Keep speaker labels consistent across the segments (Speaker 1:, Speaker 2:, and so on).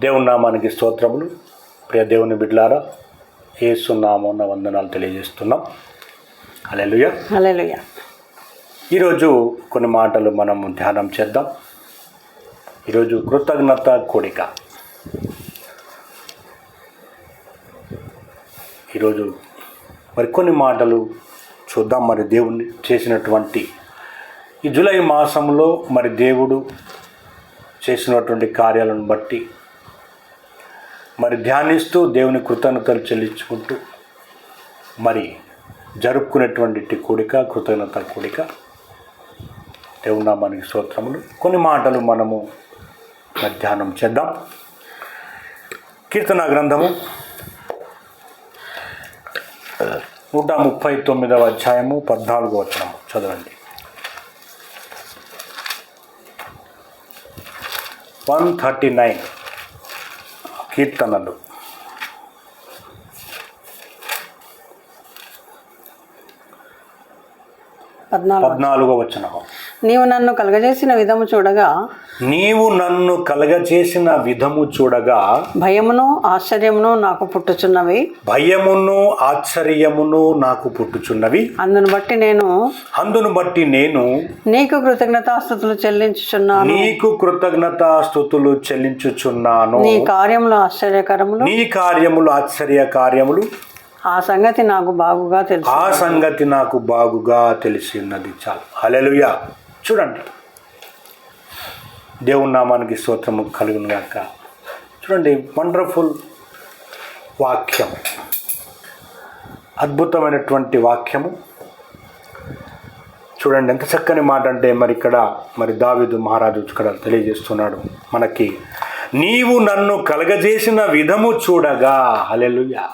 Speaker 1: దేవుని నామానికి స్తోత్రములు. ప్రియ దేవుని బిడ్లారా ఏసునామన్న వందనాలు తెలియజేస్తున్నాం. Hallelujah
Speaker 2: hallelujah.
Speaker 1: ఈరోజు కొన్ని మాటలు మనము ధ్యానం చేద్దాం. ఈరోజు కృతజ్ఞత కోడిక ఈరోజు మరి కొన్ని మాటలు చూద్దాం. మరి దేవుణ్ణి చేసినటువంటి ఈ జూలై మాసంలో మరి దేవుడు చేసినటువంటి కార్యాలను బట్టి మరి ధ్యానిస్తూ దేవుని కృతజ్ఞతలు చెల్లించుకుంటూ మరి జరుపుకునేటువంటి కూడిక కృతజ్ఞత కూడిక. దేవునామానికి స్తోత్రములు. కొన్ని మాటలు మనము ధ్యానం చేద్దాం. కీర్తన గ్రంథము నూట ముప్పై తొమ్మిదవ అధ్యాయము పద్నాలుగో వచనము. చదవండి. వన్ థర్టీ నైన్ కీర్తనలు.
Speaker 2: పద్నాలుగు.
Speaker 1: వచనము.
Speaker 2: నీవు నన్ను కలగజేసిన విధము చూడగా
Speaker 1: నీవు నన్ను కలగచేసిన విధము చూడగా
Speaker 2: భయమును ఆశ్చర్యమును నాకు పుట్టుచున్నవి.
Speaker 1: భయమును ఆశ్చర్యమును నాకు పుట్టుచున్నవి.
Speaker 2: అందును బట్టి నేను
Speaker 1: అందును బట్టి నేను
Speaker 2: నీకు కృతజ్ఞతాస్థుతులు చెల్లించుచున్నాను.
Speaker 1: నీకు కృతజ్ఞత స్థుతులు చెల్లించుచున్నాను.
Speaker 2: నీ కార్యములు ఆశ్చర్యకరములు.
Speaker 1: నీ కార్యములు ఆశ్చర్య కార్యములు
Speaker 2: ఆ సంగతి నాకు బాగుగా తెలుసు.
Speaker 1: ఆ సంగతి నాకు బాగుగా తెలిసి ఉన్నది చాలు. హలెలుయా చూడండి. దేవుని నామానికి స్తోత్రము కలుగును గాక. చూడండి వండర్ఫుల్ వాక్యం. అద్భుతమైనటువంటి వాక్యము. చూడండి ఎంత చక్కని మాట అంటే మరి ఇక్కడ మరి దావిదు మహారాజు ఇక్కడ తెలియజేస్తున్నాడు మనకి. నీవు నన్ను కలగజేసిన విధము చూడగా అలెలుయ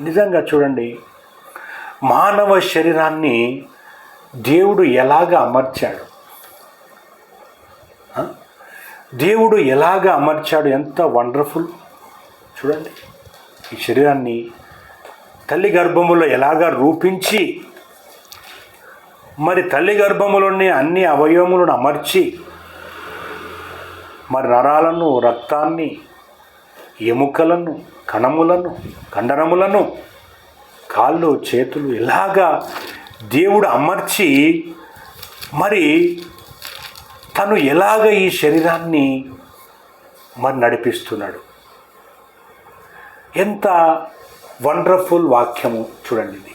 Speaker 1: నిజంగా చూడండి మానవ శరీరాన్ని దేవుడు ఎలాగ అమర్చాడు? దేవుడు ఎలాగ అమర్చాడు? ఎంత వండర్ఫుల్. చూడండి ఈ శరీరాన్ని తల్లి గర్భములో ఎలాగ రూపించి మరి తల్లి గర్భములోని అన్ని అవయవములను అమర్చి మరి నరాలను రక్తాన్ని ఎముకలను కణములను కండరములను కాళ్ళు చేతులు ఇలాగా దేవుడు అమర్చి మరి తను ఎలాగ ఈ శరీరాన్ని మరి నడిపిస్తున్నాడు. ఎంత వండర్ఫుల్ వాక్యము చూడండి ఇది.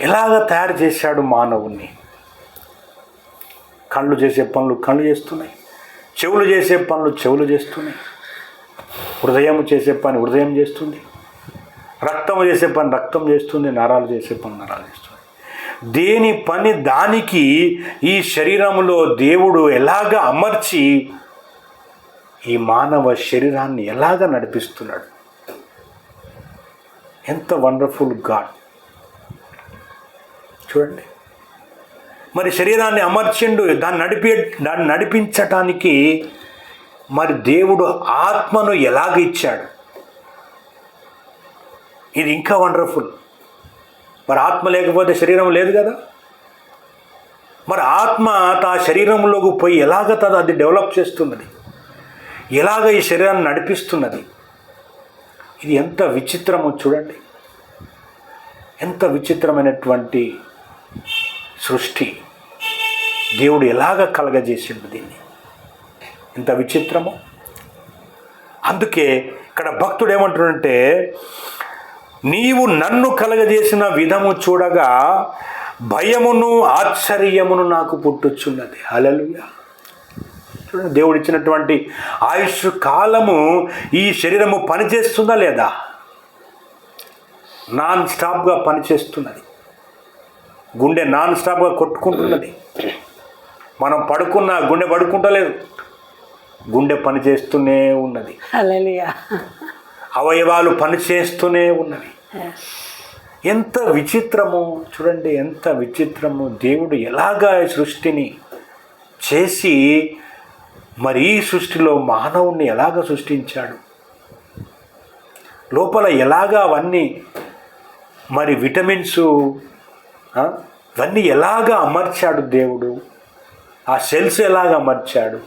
Speaker 1: ఎలాగ తయారు చేశాడు మానవుణ్ణి? కళ్ళు చేసే పనులు కళ్ళు చేస్తున్నాయి. చెవులు చేసే పనులు చెవులు చేస్తున్నాయి. హృదయం చేసే పని హృదయం చేస్తుంది. రక్తం చేసే పని రక్తం చేస్తుంది నరాలు చేసే పని నరాలు చేస్తుంది. దేని పని దానికి ఈ శరీరంలో దేవుడు ఎలాగ అమర్చి ఈ మానవ శరీరాన్ని ఎలాగ నడిపిస్తున్నాడు? ఎంత వండర్ఫుల్ గాడ్. చూడండి. మరి శరీరాన్ని అమర్చిండు దాన్ని నడిపే దాన్ని నడిపించటానికి మరి దేవుడు ఆత్మను ఎలాగ ఇచ్చాడు? ఇది ఇంకా వండర్ఫుల్ మరి ఆత్మ లేకపోతే శరీరం లేదు కదా? మరి ఆత్మ తా శరీరంలోకి పోయి ఎలాగ తది అది డెవలప్ చేస్తున్నది? ఎలాగ ఈ శరీరాన్ని నడిపిస్తున్నది? ఇది ఎంత విచిత్రమో చూడండి. ఎంత విచిత్రమైనటువంటి సృష్టి. దేవుడు ఎలాగ కలగజేసిండు దీన్ని? ఎంత విచిత్రమో? అందుకే ఇక్కడ భక్తుడు ఏమంటాడంటే నీవు నన్ను కలగజేసిన విధము చూడగా భయమును ఆశ్చర్యమును నాకు పుట్టుచున్నది. హల్లెలూయా. చూడండి దేవుడు ఇచ్చినటువంటి ఆయుష్ కాలము ఈ శరీరము పనిచేస్తుందా లేదా? నాన్ స్టాప్గా పనిచేస్తున్నది. గుండె నాన్ స్టాప్గా కొట్టుకుంటున్నది. మనం పడుకున్న గుండె పడుకుంటలేదు. గుండె పని చేస్తూనే ఉన్నది అవయవాలు పని చేస్తూనే ఉన్నవి ఎంత విచిత్రము చూడండి ఎంత విచిత్రము దేవుడు ఎలాగా సృష్టిని చేసి మరి ఈ సృష్టిలో మానవుణ్ణి ఎలాగ సృష్టించాడు? లోపల ఎలాగా అవన్నీ మరి విటమిన్స్ ఇవన్నీ ఎలాగ అమర్చాడు దేవుడు? ఆ సెల్స్ ఎలాగ అమర్చాడు?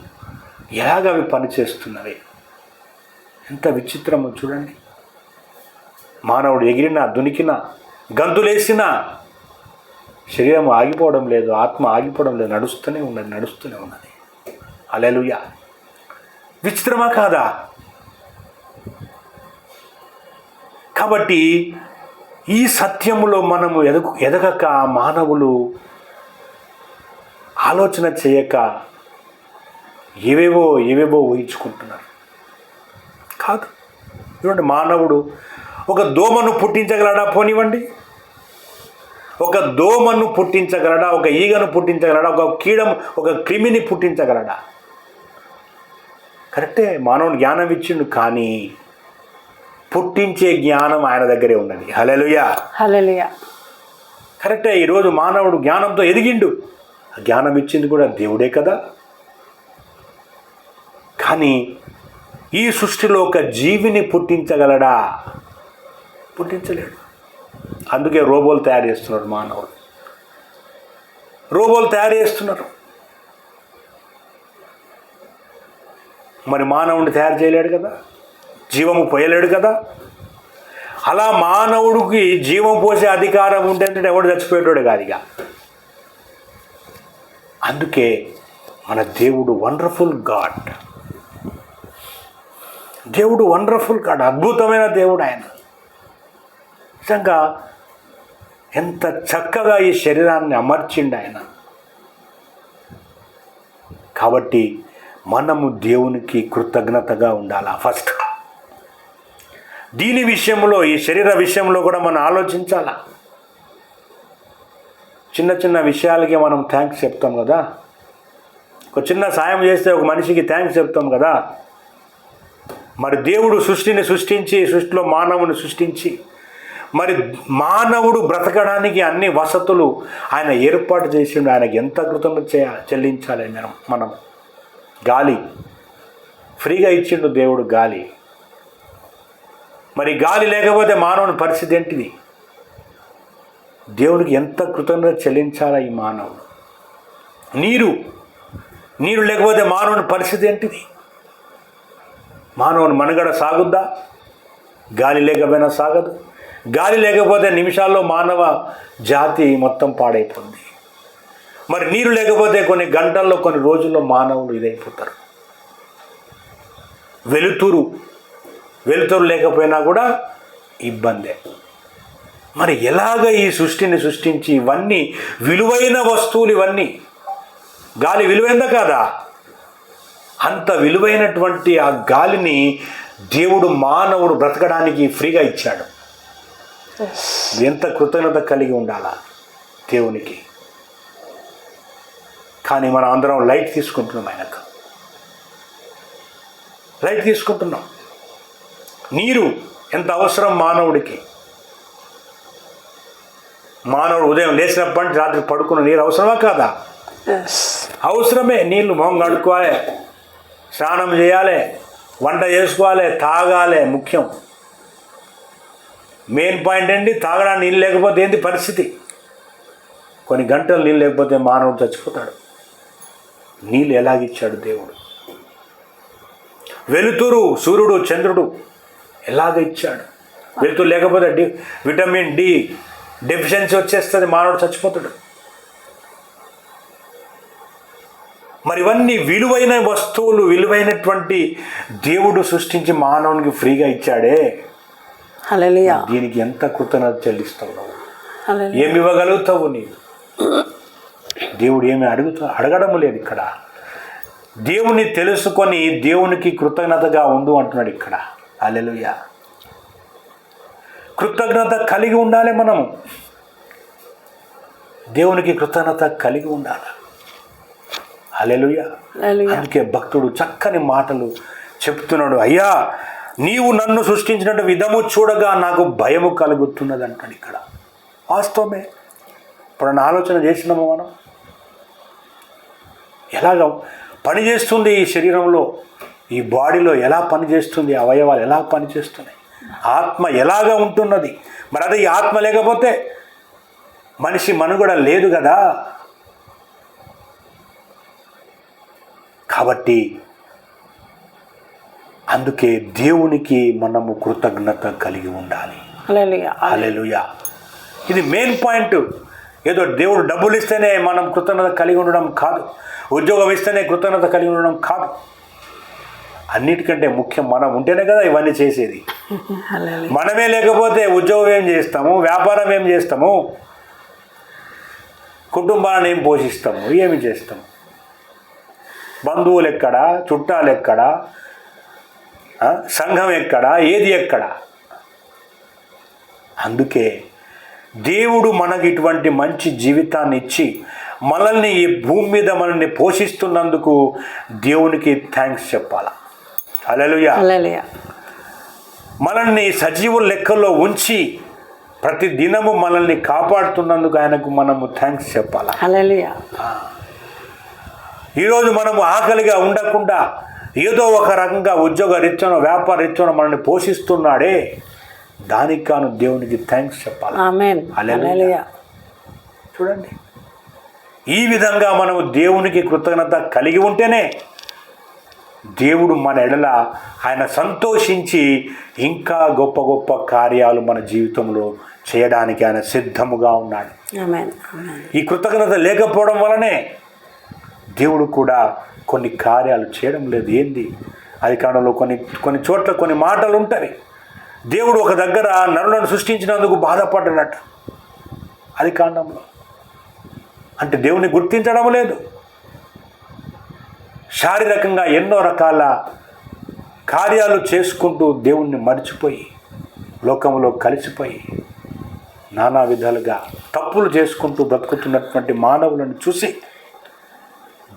Speaker 1: ఎలాగ అవి పనిచేస్తున్నవి? ఎంత విచిత్రమో చూడండి. మానవుడు ఎగిరినా దునికినా గంతులేసినా శరీరం ఆగిపోవడం లేదు ఆత్మ ఆగిపోవడం లేదు నడుస్తూనే ఉన్నది నడుస్తూనే ఉన్నది. అలెలుయ విచిత్రమా కాదా? కాబట్టి ఈ సత్యములో మనము ఎదగ ఎదగక మానవులు ఆలోచన చేయక ఏవేవో ఏవేవో ఊహించుకుంటున్నారు. కాదు. చూడండి మానవుడు ఒక దోమను పుట్టించగలడా? పోనివ్వండి. ఒక దోమను పుట్టించగలడా? ఒక ఈగను పుట్టించగలడా? ఒక కీడం ఒక క్రిమిని పుట్టించగలడా? కరెక్టే మానవుని జ్ఞానం ఇచ్చిండు కానీ పుట్టించే జ్ఞానం ఆయన దగ్గరే ఉన్నది. Hallelujah
Speaker 2: hallelujah.
Speaker 1: కరెక్టే ఈరోజు మానవుడు జ్ఞానంతో ఎదిగిండు. ఆ జ్ఞానం ఇచ్చింది కూడా దేవుడే కదా. కానీ ఈ సృష్టిలో ఒక జీవిని పుట్టించగలడా? పుట్టించలేడు. అందుకే రోబోలు తయారు చేస్తున్నారు మానవుడు. రోబోలు తయారు చేస్తున్నారు. మరి మానవుడిని తయారు చేయలేడు కదా? జీవము పోయలేడు కదా? అలా మానవుడికి జీవం పోసే అధికారం ఉంటే ఎవడు చచ్చిపోయేటోడు కాదు ఇక. అందుకే మన దేవుడు వండర్ఫుల్ గాడ్ దేవుడు వండర్ఫుల్ కాడు అద్భుతమైన దేవుడు ఆయన. నిజంగా ఎంత చక్కగా ఈ శరీరాన్ని అమర్చిండు ఆయన. కాబట్టి మనము దేవునికి కృతజ్ఞతగా ఉండాలా? ఫస్ట్ దీని విషయంలో ఈ శరీర విషయంలో కూడా మనం ఆలోచించాలా? చిన్న చిన్న విషయాలకి మనం థ్యాంక్స్ చెప్తాం కదా? ఒక చిన్న సాయం చేస్తే ఒక మనిషికి థ్యాంక్స్ చెప్తాం కదా? మరి దేవుడు సృష్టిని సృష్టించి సృష్టిలో మానవుని సృష్టించి మరి మానవుడు బ్రతకడానికి అన్ని వసతులు ఆయన ఏర్పాటు చేసిండు. ఆయనకి ఎంత కృతజ్ఞత చేయ చెల్లించాలి మనం మనం? గాలి. ఫ్రీగా ఇచ్చిండు దేవుడు గాలి. మరి గాలి లేకపోతే మానవుని పరిస్థితి ఏంటిది? దేవుడికి ఎంత కృతజ్ఞత చెల్లించాలా ఈ మానవుడు? నీరు. నీరు లేకపోతే మానవుని పరిస్థితి ఏంటిది? మానవుని మనుగడ సాగుద్దా? గాలి లేకపోయినా సాగదు. గాలి లేకపోతే నిమిషాల్లో మానవ జాతి మొత్తం పాడైపోతుంది మరి నీరు లేకపోతే కొన్ని గంటల్లో కొన్ని రోజుల్లో మానవులు ఇదైపోతారు. వెలుతురు వెలుతురు లేకపోయినా కూడా ఇబ్బందే. మరి ఎలాగ ఈ సృష్టిని సృష్టించి ఇవన్నీ విలువైన వస్తువులు ఇవన్నీ? గాలి విలువైందా కాదా? అంత విలువైనటువంటి ఆ గాలిని దేవుడు మానవుడు బ్రతకడానికి ఫ్రీగా ఇచ్చాడు. ఎంత కృతజ్ఞత కలిగి ఉండాలా దేవునికి? కానీ మనం అందరం లైట్ తీసుకుంటున్నాం ఆయనకు. లైట్ తీసుకుంటున్నాం. నీరు ఎంత అవసరం మానవుడికి? మానవుడు ఉదయం లేచినప్పటి రాత్రి పడుకున్న నీరు అవసరమా కాదా? అవసరమే నీళ్ళు మొహం కడుక్కోవాలి. స్నానం చేయాలి వంట చేసుకోవాలి తాగాలి ముఖ్యం. మెయిన్ పాయింట్ ఏంటి? తాగడానికి నీళ్ళు లేకపోతే ఏంటి పరిస్థితి? కొన్ని గంటలు నీళ్ళు లేకపోతే మానవుడు చచ్చిపోతాడు. నీళ్ళు ఎలాగిచ్చాడు దేవుడు? వెలుతురు సూర్యుడు చంద్రుడు ఎలాగ ఇచ్చాడు వెలుతురు లేకపోతే డి విటమిన్ డి డెఫిషియన్సీ వచ్చేస్తుంది మానవుడు చచ్చిపోతాడు. మరి ఇవన్నీ విలువైన వస్తువులు విలువైనటువంటి దేవుడు సృష్టించి మానవునికి ఫ్రీగా ఇచ్చాడే. దీనికి ఎంత కృతజ్ఞత చెల్లిస్తావు నువ్వు? ఏమి ఇవ్వగలుగుతావు నీవు? దేవుడు ఏమి అడుగుతా అడగడం లేదు ఇక్కడ. దేవుని తెలుసుకొని దేవునికి కృతజ్ఞతగా ఉండు అంటున్నాడు ఇక్కడ. అలెలుయ కృతజ్ఞత కలిగి ఉండాలి మనము. దేవునికి కృతజ్ఞత కలిగి ఉండాలి? అలెలుయ అందుకే భక్తుడు చక్కని మాటలు చెప్తున్నాడు అయ్యా నీవు నన్ను సృష్టించినట్టు విధము చూడగా నాకు భయము కలుగుతున్నది అంటాడు ఇక్కడ. వాస్తవమే. ఇప్పుడు ఆలోచన చేసినామా మనం? ఎలాగ పనిచేస్తుంది ఈ శరీరంలో? ఈ బాడీలో ఎలా పనిచేస్తుంది అవయవాలు ఎలా పనిచేస్తున్నాయి ఆత్మ ఎలాగ ఉంటున్నది? మరి అదే ఈ ఆత్మ లేకపోతే మనిషి మనుగడ లేదు కదా? కాబట్టి అందుకే దేవునికి మనము కృతజ్ఞత కలిగి ఉండాలి.
Speaker 2: హల్లెలూయా.
Speaker 1: ఇది మెయిన్ పాయింట్ ఏదో దేవుడు డబ్బులు ఇస్తేనే మనం కృతజ్ఞత కలిగి ఉండడం కాదు. ఉద్యోగం ఇస్తేనే కృతజ్ఞత కలిగి ఉండడం కాదు. అన్నిటికంటే ముఖ్యం మనం ఉంటేనే కదా ఇవన్నీ చేసేది. మనమే లేకపోతే ఉద్యోగం ఏం చేస్తాము? వ్యాపారం ఏం చేస్తాము? కుటుంబాన్ని ఏం పోషిస్తాము? ఏమి చేస్తాము? బంధువులు ఎక్కడ చుట్టాలు ఎక్కడ సంఘం ఎక్కడ ఏది ఎక్కడ? అందుకే దేవుడు మనకి ఇటువంటి మంచి జీవితాన్ని ఇచ్చి మనల్ని ఈ భూమి మీద మనల్ని పోషిస్తున్నందుకు దేవునికి థ్యాంక్స్ చెప్పాలా? అలలుయా మనల్ని సజీవుల లెక్కల్లో ఉంచి ప్రతి దినము మనల్ని కాపాడుతున్నందుకు ఆయనకు మనము థ్యాంక్స్ చెప్పాలా? ఈరోజు మనము ఆకలిగా ఉండకుండా ఏదో ఒక రకంగా ఉద్యోగ రీత్యానో వ్యాపార రీత్యానో మనల్ని పోషిస్తున్నాడే. దానికి కాను దేవునికి థ్యాంక్స్ చెప్పాలి. చూడండి. ఈ విధంగా మనము దేవునికి కృతజ్ఞత కలిగి ఉంటేనే దేవుడు మన ఎడల ఆయన సంతోషించి ఇంకా గొప్ప గొప్ప కార్యాలు మన జీవితంలో చేయడానికి ఆయన సిద్ధముగా ఉన్నాడు. ఈ కృతజ్ఞత లేకపోవడం వలనే దేవుడు కూడా కొన్ని కార్యాలు చేయడం లేదు. ఏంది? అది కాలంలో కొన్ని కొన్ని చోట్ల కొన్ని మాటలు ఉంటాయి దేవుడు ఒక దగ్గర నరులను సృష్టించినందుకు బాధపడ్డాడట. అది కాండంలో అంటే దేవుని గుర్తించడం లేదు. శారీరకంగా ఎన్నో రకాల కార్యాలు చేసుకుంటూ దేవుణ్ణి మర్చిపోయి లోకంలో కలిసిపోయి నానా విధాలుగా తప్పులు చేసుకుంటూ బ్రతుకుతున్నటువంటి మానవులను చూసి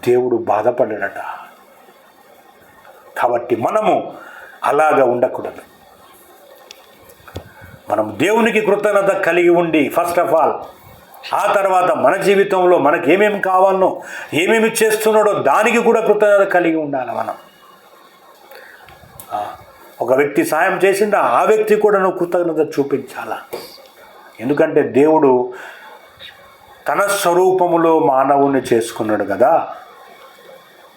Speaker 1: దేవుడు బాధపడ్డాడట కాబట్టి మనము అలాగా ఉండకూడదు. మనం దేవునికి కృతజ్ఞత కలిగి ఉండి ఫస్ట్ ఆఫ్ ఆల్ ఆ తర్వాత మన జీవితంలో మనకి ఏమేమి కావాలనో ఏమేమి చేస్తున్నాడో దానికి కూడా కృతజ్ఞత కలిగి ఉండాలి మనం. ఒక వ్యక్తి సాయం చేసిండా ఆ వ్యక్తి కూడా నువ్వు కృతజ్ఞత చూపించాలా? ఎందుకంటే దేవుడు తన స్వరూపములో మానవుని చేసుకున్నాడు కదా.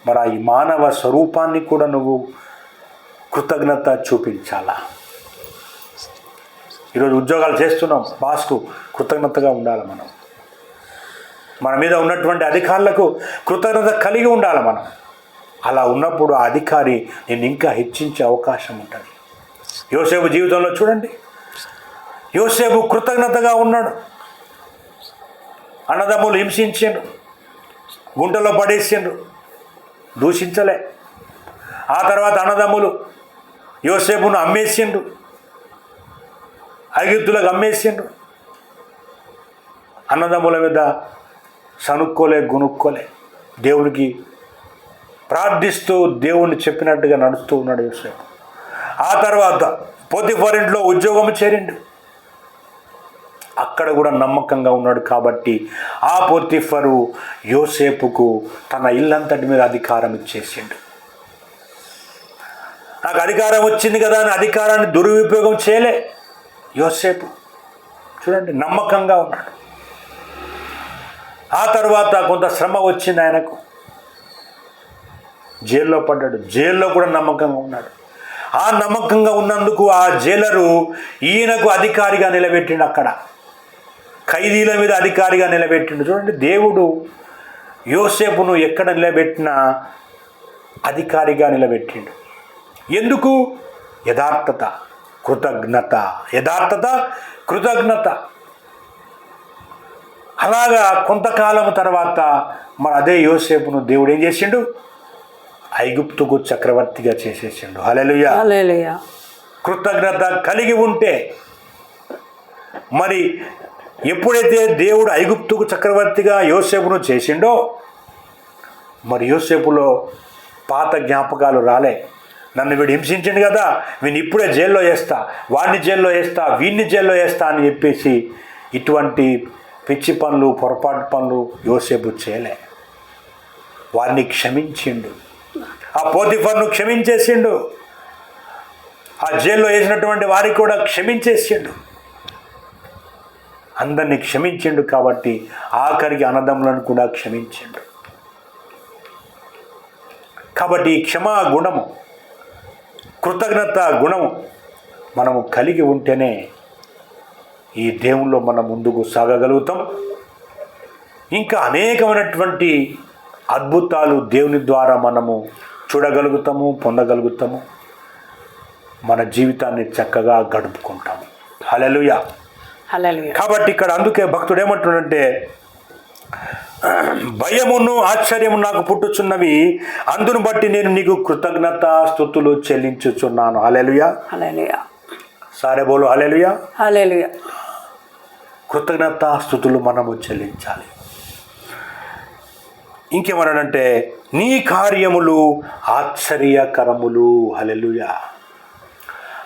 Speaker 1: మరి ఈ మానవ స్వరూపాన్ని కూడా నువ్వు కృతజ్ఞత చూపించాలా? ఈరోజు ఉద్యోగాలు చేస్తున్నాం బాస్కు కృతజ్ఞతగా ఉండాలి మనం. మన మీద ఉన్నటువంటి అధికారులకు కృతజ్ఞత కలిగి ఉండాలి మనం. అలా ఉన్నప్పుడు ఆ అధికారి నేను ఇంకా హెచ్చించే అవకాశం ఉంటుంది. యోసేపు జీవితంలో చూడండి. యోసేపు కృతజ్ఞతగా ఉన్నాడు. అన్నదమ్ములు హింసించిండు గుంటలో పడేసిండ్రు. దూషించలే. ఆ తర్వాత అన్నదమ్ములు యోసేపును అమ్మేసిండు ఐగుప్తులకు అమ్మేసిండు అన్నదమ్ముల మీద సనుక్కోలే గునుక్కోలే దేవునికి ప్రార్థిస్తూ దేవుణ్ణి చెప్పినట్టుగా నడుస్తూ ఉన్నాడు యోసేపు. ఆ తర్వాత పొతిఫరింట్లో ఉద్యోగం చేరిండు. అక్కడ కూడా నమ్మకంగా ఉన్నాడు కాబట్టి ఆ పొతిఫరు యోసేపుకు తన ఇల్లంతటి మీద అధికారం ఇచ్చేసిండు. నాకు అధికారం వచ్చింది కదా అని అధికారాన్ని దుర్వినియోగం చేయలే యోసేపు. చూడండి నమ్మకంగా ఉన్నాడు. ఆ తర్వాత కొంత శ్రమ వచ్చింది ఆయనకు. జైల్లో పడ్డాడు. జైల్లో కూడా నమ్మకంగా ఉన్నాడు. ఆ నమ్మకంగా ఉన్నందుకు ఆ జైలరు ఈయనకు అధికారిగా నిలబెట్టిండు అక్కడ. ఖైదీల మీద అధికారిగా నిలబెట్టిండు. చూడండి దేవుడు యోసేపును ఎక్కడ నిలబెట్టినా అధికారిగా నిలబెట్టిండు. ఎందుకు? యథార్థత కృతజ్ఞత. యథార్థత కృతజ్ఞత. అలాగా కొంతకాలం తర్వాత మరి అదే యోసేపును దేవుడు ఏం చేసిండు? ఐగుప్తుకు చక్రవర్తిగా చేసేసిండు. హల్లెలూయా. కృతజ్ఞత కలిగి ఉంటే మరి ఎప్పుడైతే దేవుడు ఐగుప్తుకు చక్రవర్తిగా యోసేపును చేసిండో మరి యోసేపులో పాత జ్ఞాపకాలు రాలే. నన్ను వీడు హింసించిండు కదా వీని ఇప్పుడే జైల్లో వేస్తా వాడిని జైల్లో వేస్తా వీడిని జైల్లో వేస్తా అని చెప్పేసి ఇటువంటి పిచ్చి పనులు పొరపాటు పనులు యోసేపు చేయలే. వారిని క్షమించిండు. ఆ పోతిఫర్ను క్షమించేసిండు. ఆ జైల్లో వేసినటువంటి వారికి కూడా క్షమించేసిండు. అందరినీ క్షమించిండు కాబట్టి ఆఖరికి అన్నదమ్ములను కూడా క్షమించిండు. కాబట్టి క్షమా గుణము కృతజ్ఞత గుణం మనము కలిగి ఉంటేనే ఈ దేవుల్లో మనం ముందుకు సాగగలుగుతాం. ఇంకా అనేకమైనటువంటి అద్భుతాలు దేవుని ద్వారా మనము చూడగలుగుతాము పొందగలుగుతాము. మన జీవితాన్ని చక్కగా గడుపుకుంటాము. హలలుయా కాబట్టి ఇక్కడ అందుకే భక్తుడు ఏమంటున్నాడంటే భయమును ఆశ్చర్యము నాకు పుట్టుచున్నవి అందును బట్టి నేను నీకు కృతజ్ఞత స్థుతులు చెల్లించుచున్నాను. హలెలుయ
Speaker 2: హల్లెలూయా
Speaker 1: సారే బోలు హలెలుయ
Speaker 2: హల్లెలూయా
Speaker 1: కృతజ్ఞత స్థుతులు మనము చెల్లించాలి. ఇంకేమన్నాడంటే నీ కార్యములు ఆశ్చర్యకరములు. హలెలుయ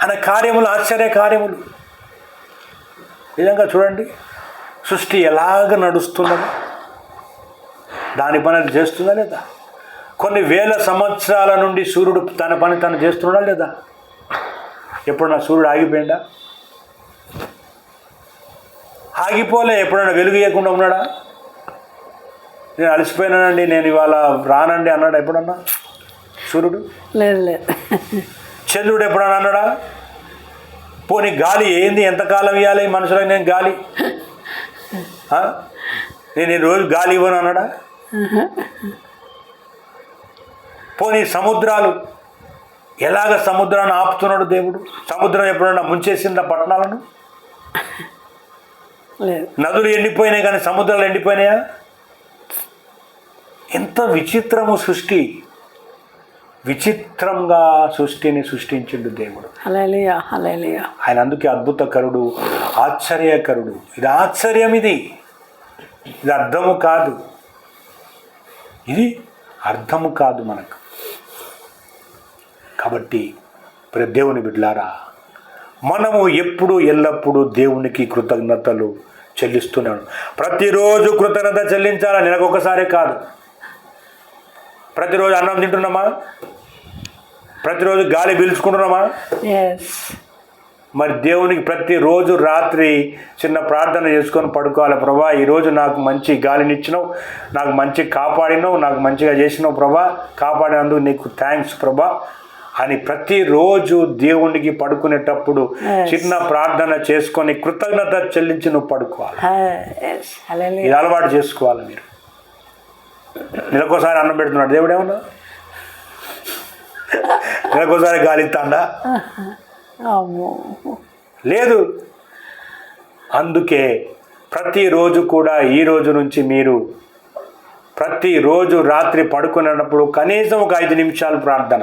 Speaker 1: అనే కార్యములు ఆశ్చర్య కార్యములు నిజంగా చూడండి సృష్టి ఎలాగ నడుస్తున్నది? దాని పని అది చేస్తుందా లేదా? కొన్ని వేల సంవత్సరాల నుండి సూర్యుడు తన పని తను చేస్తున్నాడా లేదా? ఎప్పుడన్నా సూర్యుడు ఆగిపోయిందా? ఆగిపోలే ఎప్పుడైనా వెలుగు ఇవ్వకుండా ఉన్నాడా? నేను అలసిపోయినానండి నేను ఇవాళ రానండి అన్నాడు ఎప్పుడన్నా? సూర్యుడు?
Speaker 2: లేదు లేదు.
Speaker 1: చంద్రుడు ఎప్పుడన్నా అన్నాడా? పోనీ గాలి ఏంది? ఎంతకాలం ఇవ్వాలి మనుషులకు నేను గాలి? నేను ఈ రోజు గాలి ఇవ్వను అన్నాడా? పోనీ సముద్రాలు ఎలాగ సముద్రాన్ని ఆపుతున్నాడు దేవుడు? సముద్రం ఎప్పుడన్నా ముంచేసిందా పట్టణాలను? నదులు ఎండిపోయినాయి కానీ సముద్రాలు ఎండిపోయినాయా? ఎంత విచిత్రము సృష్టి. విచిత్రంగా సృష్టిని సృష్టించిండు దేవుడు. ఆయన అందుకే అద్భుతకరుడు ఆశ్చర్యకరుడు. ఇది ఆశ్చర్యం ఇది. ఇది అర్థము కాదు. ఇది అర్థము కాదు మనకు. కాబట్టి ప్రియ దేవుని బిడ్లారా మనము ఎప్పుడు ఎల్లప్పుడూ దేవునికి కృతజ్ఞతలు చెల్లిస్తున్నాడు ప్రతిరోజు కృతజ్ఞత చెల్లించాలా? నెలకు ఒకసారి కాదు. ప్రతిరోజు అన్నం తింటున్నామా? ప్రతిరోజు గాలి పీల్చుకుంటున్నామా? మరి దేవునికి ప్రతిరోజు రాత్రి చిన్న ప్రార్థన చేసుకొని పడుకోవాలి. ప్రభా ఈరోజు నాకు మంచి గాలినిచ్చినావు నాకు మంచి కాపాడినావు నాకు మంచిగా చేసినావు ప్రభా. కాపాడినందుకు నీకు థ్యాంక్స్ ప్రభా. అని ప్రతిరోజు దేవునికి పడుకునేటప్పుడు. చిన్న ప్రార్థన చేసుకొని కృతజ్ఞత చెల్లించి నువ్వు పడుకోవాలి. ఇది అలవాటు చేసుకోవాలి మీరు. నెలకోసారి అన్నం పెడుతున్నాడు. దేవుడు ఏమన్నా నెలకోసారి గాలి ఇస్తాడా లేదు. అందుకే ప్రతిరోజు కూడా ఈ రోజు నుంచి మీరు ప్రతిరోజు రాత్రి పడుకునేటప్పుడు కనీసం ఒక ఐదు నిమిషాలు ప్రార్థన.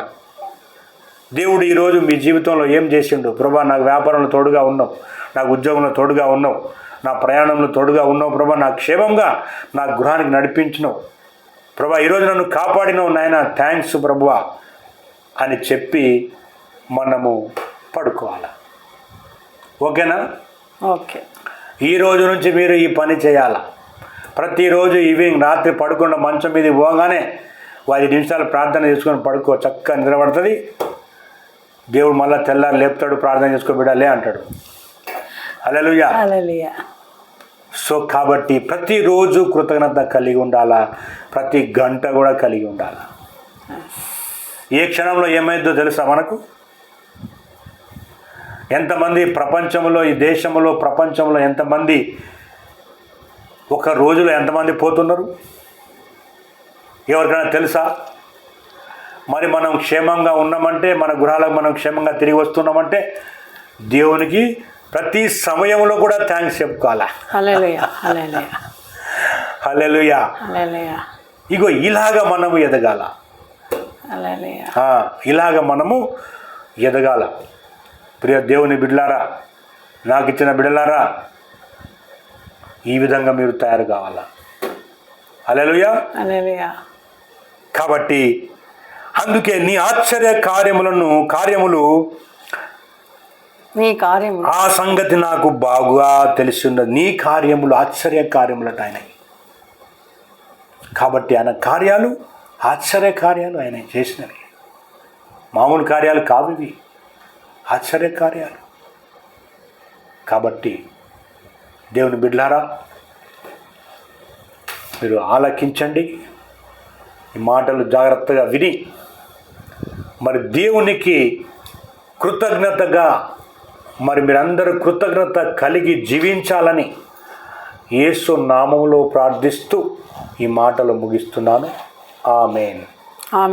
Speaker 1: దేవుడు ఈరోజు మీ జీవితంలో ఏం చేసిండు? ప్రభా నాకు వ్యాపారంలో తోడుగా ఉన్నావు. నాకు ఉద్యోగంలో తోడుగా ఉన్నావు. నా ప్రయాణంలో తోడుగా ఉన్నావు. ప్రభా నాకు క్షేమంగా నా గృహానికి నడిపించినావు. ప్రభా ఈరోజు నన్ను కాపాడినావు నాయన. థ్యాంక్స్ ప్రభువా అని చెప్పి మనము పడుకోవాలి? ఓకేనా?
Speaker 2: ఓకే.
Speaker 1: ఈ రోజు నుంచి మీరు ఈ పని చేయాలా? ప్రతిరోజు ఈవినింగ్ రాత్రి పడుకున్న మంచం మీద పోగానే ఐదు నిమిషాలు ప్రార్థన చేసుకొని పడుకో చక్కగా నిద్రపడుతుంది. దేవుడు మళ్ళీ తెల్లారి లేపుతాడు ప్రార్థన చేసుకో బిడ్డలే అంటాడు. అలలుయా సో కాబట్టి ప్రతిరోజు కృతజ్ఞత కలిగి ఉండాలా? ప్రతి గంట కూడా కలిగి ఉండాలా? ఏ క్షణంలో ఏమైందో తెలుసా మనకు? ఎంతమంది ప్రపంచంలో ఈ దేశంలో ప్రపంచంలో ఎంతమంది ఒక రోజులో ఎంతమంది పోతున్నారు? ఎవరికైనా తెలుసా? మరి మనం క్షేమంగా ఉన్నామంటే మన గృహాలకు మనం క్షేమంగా తిరిగి వస్తున్నామంటే దేవునికి ప్రతి సమయంలో కూడా థ్యాంక్స్ చెప్పుకోవాలా?
Speaker 2: హల్లెలూయా
Speaker 1: ఇగో ఇలాగ మనము ఎదగాల. ఇలాగ మనము ఎదగాల. ప్రియ దేవుని బిడ్డలారా నాకు ఇచ్చిన బిడ్డలారా ఈ విధంగా మీరు తయారు కావాలా. హల్లెలూయా. కాబట్టి అందుకే నీ ఆశ్చర్య కార్యములను కార్యములు
Speaker 2: నీ కార్యం
Speaker 1: ఆ సంగతి నాకు బాగా తెలిసి ఉన్నది నీ కార్యములు ఆశ్చర్య కార్యములట ఆయన కాబట్టి ఆయన కార్యాలు ఆశ్చర్య కార్యాలు ఆయన చేసినవి. మామూలు కార్యాలు కావు ఇవి. ఆశ్చర్య కార్యాలు కాబట్టి దేవుని బిడ్లారా మీరు ఆలకించండి. ఈ మాటలు జాగ్రత్తగా విని మరి దేవునికి కృతజ్ఞతగా మరి మీరందరూ కృతజ్ఞత కలిగి జీవించాలని యేసు నామంలో ప్రార్థిస్తూ ఈ మాటలు ముగిస్తున్నాను. ఆమెన్.
Speaker 2: ఆమె